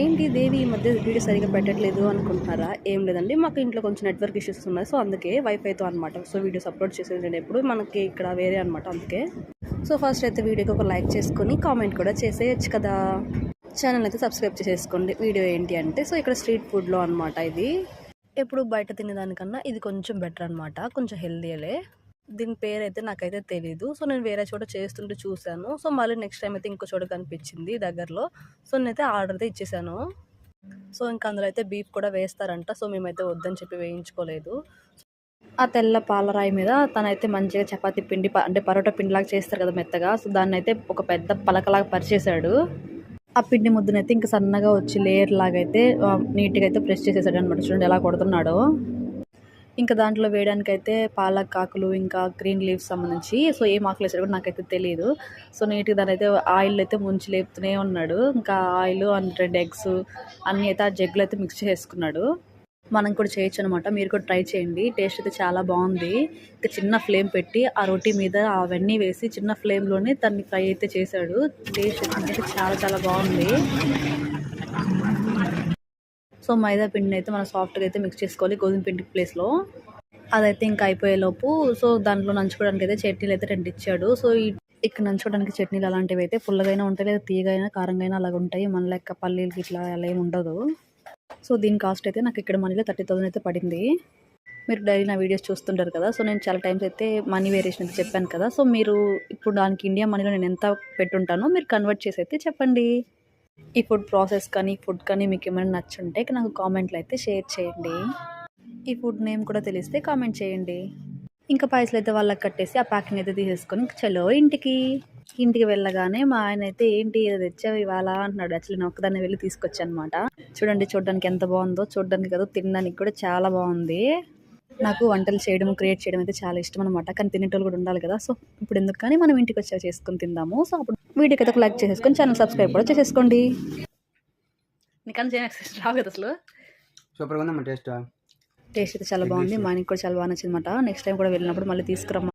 ఏంటి దేవి ఈ మధ్య వీడియో సరిగా పెట్టట్లేదు అనుకుంటున్నారా? ఏం లేదండి. మాకు ఇంట్లో కొంచెం నెట్వర్క్ ఇష్యూస్ ఉన్నాయి. సో అందుకే వైఫైతో అనమాట సో వీడియోస్ అప్లోడ్ చేసేది ఎప్పుడు. మనకి ఇక్కడ వేరే అనమాట అందుకే. సో ఫస్ట్ అయితే వీడియోకి ఒక లైక్ చేసుకొని కామెంట్ కూడా చేసేయచ్చు కదా. ఛానల్ అయితే సబ్స్క్రైబ్ చేసేసుకోండి. వీడియో ఏంటి అంటే సో ఇక్కడ స్ట్రీట్ ఫుడ్లో అనమాట ఇది. ఎప్పుడు బయట తినేదానికన్నా ఇది కొంచెం బెటర్ అనమాట కొంచెం హెల్దీలే దీని పేరు అయితే నాకైతే తెలియదు సో నేను వేరే చోట చేస్తుంటే చూశాను. సో మళ్ళీ నెక్స్ట్ టైం అయితే ఇంకో చోట కనిపించింది దగ్గరలో. సో నేనైతే ఆర్డర్ అయితే ఇచ్చేసాను. సో ఇంకా అందులో అయితే బీఫ్ కూడా వేస్తారంట. సో మేమైతే వద్దని చెప్పి వేయించుకోలేదు. ఆ తెల్ల పాలరాయి మీద తనైతే మంచిగా చపాతీ పిండి ప- అంటే పరోటా పిండిలాగా చేస్తారు కదా మెత్తగా. సో దాన్ని అయితే ఒక పెద్ద పలకలాగా పరిచేశాడు. ఆ పిండి ముద్దనైతే ఇంకా సన్నగా వచ్చి లేయర్ లాగా అయితే నీట్గా అయితే ప్రెస్ చేసేసాడు అనమాట చూడండి ఎలా కొడుతున్నాడో. ఇంకా దాంట్లో వేయడానికైతే పాలక్ ఆకులు ఇంకా గ్రీన్ లీవ్స్ సంబంధించి సో ఏం ఆకులు వేసాడు కూడా నాకైతే తెలియదు సో నీట్గా దాని అయితే ఆయిల్ అయితే ముంచి లేపుతూనే ఉన్నాడు. ఇంకా ఆయిల్ అండ్ రెండు ఎగ్స్ అన్నీ అయితే ఆ జగ్గులు అయితే మిక్స్ చేసుకున్నాడు. మనం కూడా చేయొచ్చు అనమాట మీరు కూడా ట్రై చేయండి. టేస్ట్ అయితే చాలా బాగుంది. ఇంకా చిన్న ఫ్లేమ్ పెట్టి ఆ రొట్టి మీద అవన్నీ వేసి చిన్న ఫ్లేమ్లోనే దాన్ని ఫ్రై అయితే చేశాడు. టేస్ట్ అయితే చాలా చాలా బాగుంది. సో మైదా పిండిని అయితే మనం సాఫ్ట్గా అయితే మిక్స్ చేసుకోవాలి గోధుమ పిండి ప్లేస్లో. అదైతే ఇంకా అయిపోయేలోపు సో దాంట్లో నంచుకోవడానికి అయితే చట్నీలు అయితే రెండు ఇచ్చాడు. సో ఈ ఇక్కడ నంచుకోవడానికి చట్నీలు అలాంటివి అయితే పుల్లగైనా ఉంటాయి లేదా తీయగైనా కారంగా అయినా అలాగ ఉంటాయి. మన లెక్క పల్లీలకి ఇట్లా అలా ఏమి ఉండదు. సో దీని కాస్ట్ అయితే నాకు ఇక్కడ మనీలో థర్టీ థౌసండ్ అయితే పడింది. మీరు డైలీ నా వీడియోస్ చూస్తుంటారు కదా సో నేను చాలా టైమ్స్ అయితే మనీ వేరియేషన్ అయితే చెప్పాను కదా. సో మీరు ఇప్పుడు దానికి ఇండియా మనీలో నేను ఎంత పెట్టుంటానో మీరు కన్వర్ట్ చేసి అయితే చెప్పండి. ఈ ఫుడ్ ప్రాసెస్ కానీ ఫుడ్ కానీ మీకు ఏమైనా నచ్చుంటే నాకు కామెంట్లు అయితే షేర్ చేయండి. ఈ ఫుడ్ నేమ్ కూడా తెలిస్తే కామెంట్ చేయండి. ఇంకా పైసలు అయితే వాళ్ళకి కట్టేసి ఆ ప్యాకింగ్ అయితే తీసేసుకొని చలో ఇంటికి. ఇంటికి వెళ్ళగానే మా ఆయన అయితే ఏంటి ఇది తెచ్చావు ఇవాళ? అంటున్నాడు. యాక్చువల్లీ నేను ఒక్కదాన్ని వెళ్ళి తీసుకొచ్చానమాట. అనమాట చూడండి చూడడానికి ఎంత బాగుందో. చూడడానికి కదా తినడానికి కూడా చాలా బాగుంది. నాకు వంటలు చేయడం క్రియేట్ చేయడం అయితే చాలా ఇష్టం అనమాట కానీ తినేటోళ్ళు కూడా ఉండాలి కదా. సో ఇప్పుడు ఎందుకు కానీ మనం ఇంటికి వచ్చా చేసుకొని తిందాము. సో అప్పుడు వీడియోకి అయితే ఒక లైక్ చేసేసుకొని ఛానల్ సబ్స్క్రైబ్ కూడా చేసేసుకోండి. నీకన్నా రావు కదా అసలు? సూపర్గా ఉందమ్మా టేస్ట్. టేస్ట్ అయితే చాలా బాగుంది మా ఆయనకి కూడా చాలా బాగా నచ్చింది నెక్స్ట్ టైం కూడా వెళ్ళినప్పుడు మళ్ళీ తీసుకురమ్మా.